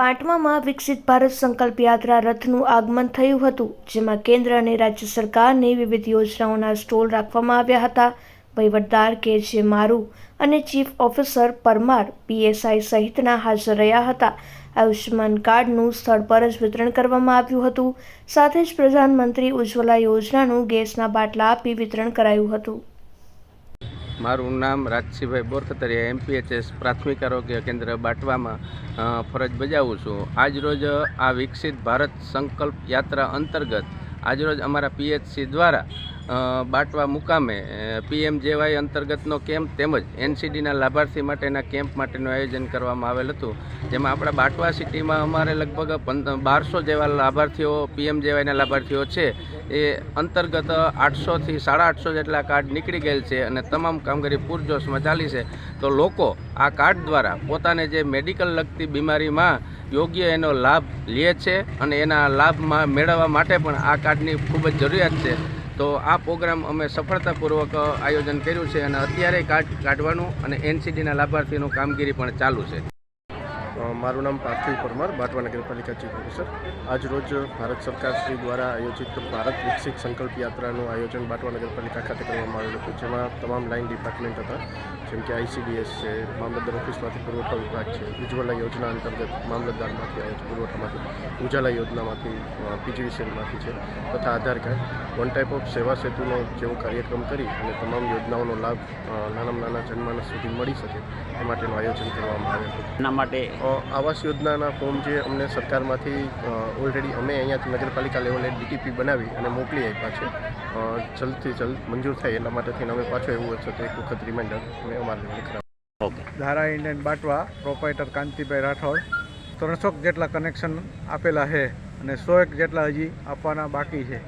બાંટવામાં વિકસિત ભારત સંકલ્પ યાત્રા રથનું આગમન થયું હતું, જેમાં કેન્દ્ર અને રાજ્ય સરકારની વિવિધ યોજનાઓના સ્ટોલ રાખવામાં આવ્યા હતા. વહીવટદાર કે જે મારુ અને ચીફ ઓફિસર પરમાર પીએસઆઈ સહિતના હાજર રહ્યા હતા. આયુષ્યમાન કાર્ડનું સ્થળ પર જ વિતરણ કરવામાં આવ્યું હતું. સાથે જ પ્રધાનમંત્રી ઉજ્જવલા યોજનાનું ગેસના બાટલા આપી વિતરણ કરાયું હતું. મારું નામ રાજસિંહભાઈ બોરખતરિયા એમપીએચએસ પ્રાથમિક આરોગ્ય કેન્દ્ર બાટવામાં ફરજ બજાવું છું. આજરોજ આ વિકસિત ભારત સંકલ્પ યાત્રા અંતર્ગત આજરોજ અમારા પીએચસી દ્વારા બાટવા મુકામે પીએમજેવાય અંતર્ગતનો કેમ્પ તેમજ એનસીડીના લાભાર્થી માટેના કેમ્પ માટેનું આયોજન કરવામાં આવેલ હતું. જેમાં આપણા બાટવા સિટીમાં અમારે લગભગ બારસો જેવા લાભાર્થીઓ પીએમજેવાયના લાભાર્થીઓ છે. એ અંતર્ગત આઠસોથી સાડા આઠસો જેટલા કાર્ડ નીકળી ગયેલ છે અને તમામ કામગીરી પૂરજોશમાં ચાલી છે. તો લોકો આ કાર્ડ દ્વારા પોતાને જે મેડિકલ લગતી બીમારીમાં યોગ્ય એનો લાભ લે છે અને એના લાભમાં મેળવવા માટે પણ આ કાર્ડની ખૂબ જ જરૂરિયાત છે. તો આ પ્રોગ્રામ અમે સફળતાપૂર્વક આયોજન કર્યું છે અને અત્યારે કાઢવાનું અને એનસીડીના લાભાર્થીનું કામગીરી પણ ચાલુ છે. મારું નામ પાર્થિવ પરમાર બાટવા નગરપાલિકા ચીફ ઓફિસર. આજ રોજ ભારત સરકાર શ્રી દ્વારા આયોજિત ભારત વિકસિત સંકલ્પ યાત્રાનું આયોજન બાટવા નગરપાલિકા ખાતે કરવામાં આવેલું હતું જેમાં તમામ લાઇન ડિપાર્ટમેન્ટ હતા જેમ કે આઈસીડીએસ છે મામલતદાર ઓફિસમાંથી પુરવઠા વિભાગ છે ઉજ્જવલા યોજના અંતર્ગત મામલતદારમાંથી આવે છે પુરવઠામાંથી ઉજાલા યોજનામાંથી પીજીવીસીએલમાંથી છે તથા Aadhaar card. One type of સેવા સેતુનો જેવો કાર્યક્રમ કરી અને તમામ યોજનાઓનો લાભ નાનામાં નાના જનમાનસ સુધી મળી શકે એ માટેનું આયોજન કરવામાં આવ્યું હતું. એના માટે આવાસ યોજનાના ફોર્મ જે અમને સરકારમાંથી ઓલરેડી અમે અહીંયાથી નગરપાલિકા લેવલે ડીટીપી બનાવી અને મોકલી આપ્યા છે. જલ્દથી જલ્દ મંજૂર થાય એટલા માટે થઈને અમે પાછો એવું હશે તો એક વખત રિમાઇન્ડર અમે અમારા લેવલે કરાવ્યું ઓકે ધારા ઇન્ડિયન બાટવા પ્રોપાઇટર કાંતિભાઈ રાઠોડ ત્રણસો જેટલા કનેક્શન આપેલા છે અને સો એક જેટલા હજી આપવાના બાકી છે.